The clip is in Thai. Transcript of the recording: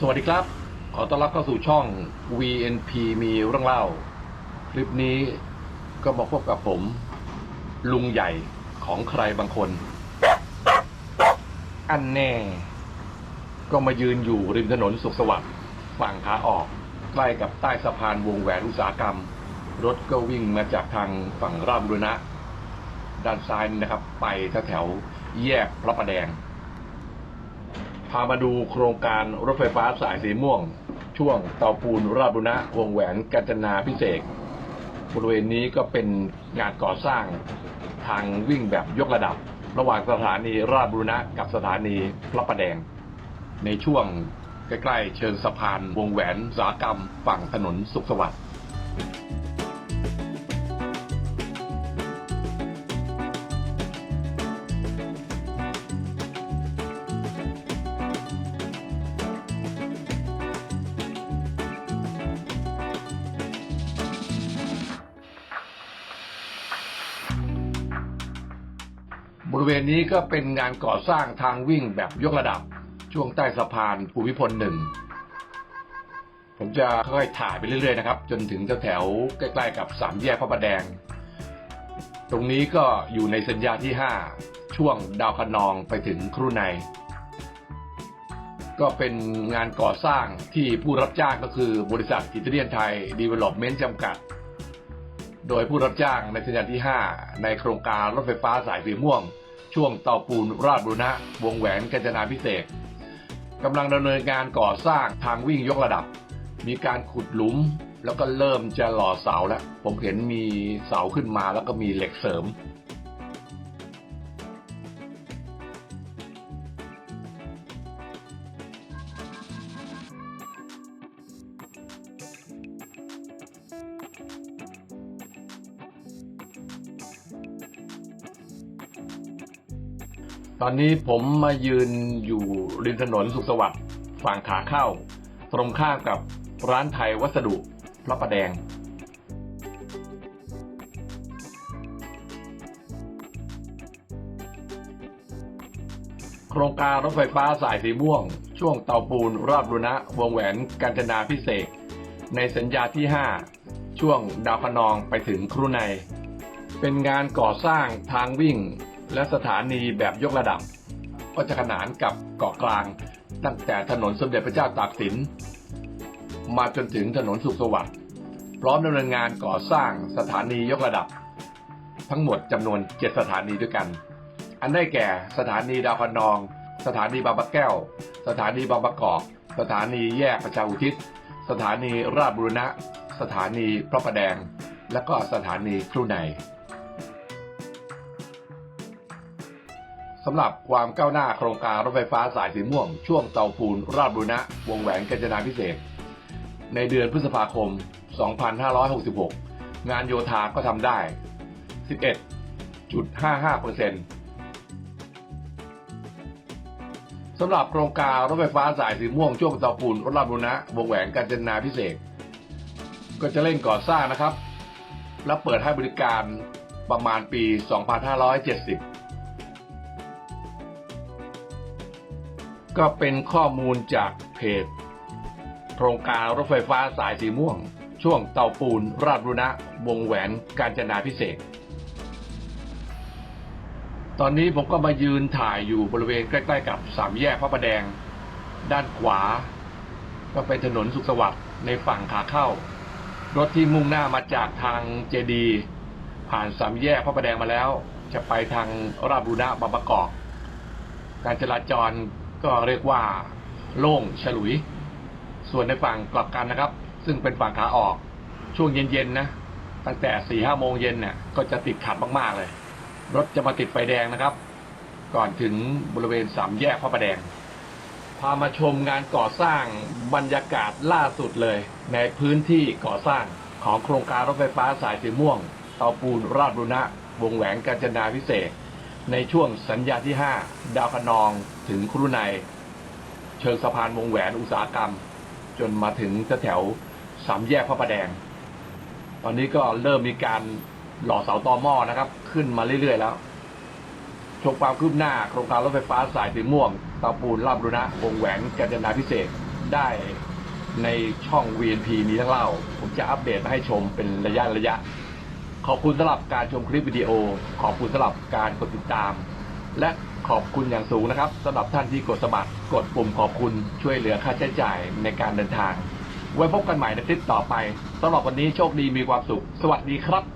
สวัสดีครับ ขอต้อนรับเข้าสู่ช่อง VNP มีเรื่องเล่า คลิปนี้ก็มาพบกับผม ลุงใหญ่ของใครบางคน อันแน่ ก็มายืนอยู่ริมถนนสุขสวัสดิ์ฝั่งขาออก ใกล้กับใต้สะพานวงแหวนอุตสาหกรรม รถก็วิ่งมาจากทางฝั่งราชบุรณะด้านซ้ายนะครับ ไปแถวแยกพระประแดงามาดูโครงการรถไฟฟ้าสายสีม่วง ช่วงเตาปูนราบุรณะวงแหวนกาญจนาพิเศษบริเวณนี้ก็เป็นงานก่อสร้างทางวิ่งแบบยกระดับ ระหว่างสถานีราชบุรณะกับสถานีพระประแดง ในช่วงใกล้ๆเชิงสะพานวงแหวนสากรรม ฝั่งถนนสุขสวัสดิ์ บริเวณนี้ก็เป็นงานก่อสร้างทางวิ่งแบบยกระดับ ช่วงใต้สะพานภูมิพลหนึ่งผมจะค่อยๆถ่ายไปเรื่อยๆนะครับ จนถึงแถวๆใกล้ ๆ กับสามแยกพระประแดง ตรงนี้ก็อยู่ในสัญญาที่ 5 ช่วงดาวคนองไปถึงครูใน ก็เป็นงานก่อสร้างที่ผู้รับจ้างก็คือบริษัทอิตาเลียนไทยดีเวล็อปเมนต์จำกัด โดยผู้รับจ้างในสัญญาที่ 5 ในโครงการรถไฟฟ้าสายสีม่วง ช่วงเตาปูนราชบุรณะ วงแหวนกาญจนาพิเศษกกำลังดำเนินการก่อสร้างทางวิ่งยกระดับ มีการขุดหลุมแล้วก็เริ่มจะหล่อเสาแล้ว ผมเห็นมีเสาขึ้นมาแล้วก็มีเหล็กเสริม ตอนนี้ผมมายืนอยู่ริมถนนสุขสวัสดิ์ฝั่งขาเข้า ตรงข้ามกับร้านไทยวัสดุพระประแดง โครงการรถไฟฟ้าสายสีม่วง ช่วงเตาปูนราชบุณะวงแหวนกาญจนาพิเศษ ในสัญญาที่ 5 ช่วงดาวพนองไปถึงครูใน เป็นงานก่อสร้างทางวิ่ง และสถานีแบบยกระดับ ก็จะขนานกับเกาะกลาง ตั้งแต่ถนนสมเด็จพระเจ้าตากสิน มาจนถึงถนนสุขสวัสดิ์พร้อมดำเนินงานก่อสร้างสถานียกระดับ ทั้งหมดจำนวน 7 สถานีด้วยกัน อันได้แก่สถานีดาวคะนอง สถานีบางปะแก้ว สถานีบางประกอบ สถานีแยกประชาอุทิศ สถานีราชบุรณะ สถานีพระประแดง และก็สถานีครูใน สำหรับความก้าวหน้าโครงการรถไฟฟ้าสายสีม่วง ช่วงเตาปูนราชบุรณะ วงแหวนกาญจนาพิเศษ ในเดือนพฤษภาคม 2566 งานโยธาก็ทำได้ 11.55%สำหรับโครงการรถไฟฟ้าสายสีม่วง ช่วงเตาปูนราชบุรณะ วงแหวนกาญจนาพิเศษกก็จะเร่งก่อสร้างนะครับ และเปิดให้บริการประมาณปี 2570 ก็เป็นข้อมูลจากเพจ โครงการรถไฟฟ้าสายสีม่วง ช่วงเตาปูน ราชบุรณะ วงแหวนกาญจนาพิเศษ ตอนนี้ผมก็มายืนถ่ายอยู่บริเวณใกล้ๆกับสามแยกพระประแดง ด้านขวา ก็เป็นถนนสุขสวัสดิ์ในฝั่งขาเข้า รถที่มุ่งหน้ามาจากทางเจดีผ่านสามแยกพระประแดงมาแล้ว จะไปทางราชบุรณะบางประกอบ การจราจร ก็เรียกว่าโล่งฉลุย ส่วนในฝั่งกลับกันนะครับ ซึ่งเป็นฝั่งขาออกช่วงเย็นๆนะตั้งแต่สี่ห้าโมงเย็นเนี่ยก็จะติดขัดมากๆเลย รถจะมาติดไฟแดงนะครับ ก่อนถึงบริเวณสามแยกพระประแดง พามาชมงานก่อสร้างบรรยากาศล่าสุดเลย ในพื้นที่ก่อสร้างของโครงการรถไฟฟ้าสายสีม่วงเตาปูนราชบุรณะ วงแหวนกาญจนาพิเศษ ในช่วงสัญญาที่ 5 ดาวคะนองถึงครุในเชิงสะพานวงแหวนอุตสาหกรรม จนมาถึงแถวสามแยกพระประแดง ตอนนี้ก็เริ่มมีการหล่อเสาตอหม้อนะครับ ขึ้นมาเรื่อย ๆ แล้วชมความคืบหน้าโครงการรถไฟฟ้าสายสีม่วงเตาปูนราชบุรณะวงแหวนกาญจนาพิเศษได้ในช่อง VNP มีทั้งเล่า ผมจะอัปเดตมาให้ชมเป็นระยะระยะ ขอบคุณสำหรับการชมคลิปวิดีโอ ขอบคุณสำหรับการกดติดตาม และขอบคุณอย่างสูงนะครับสำหรับท่านที่กดสมัครกดปุ่มขอบคุณช่วยเหลือค่าใช้จ่ายในการเดินทาง ไว้พบกันใหม่ในคลิปต่อไปสำหรับวันนี้โชคดีมีความสุข สวัสดีครับ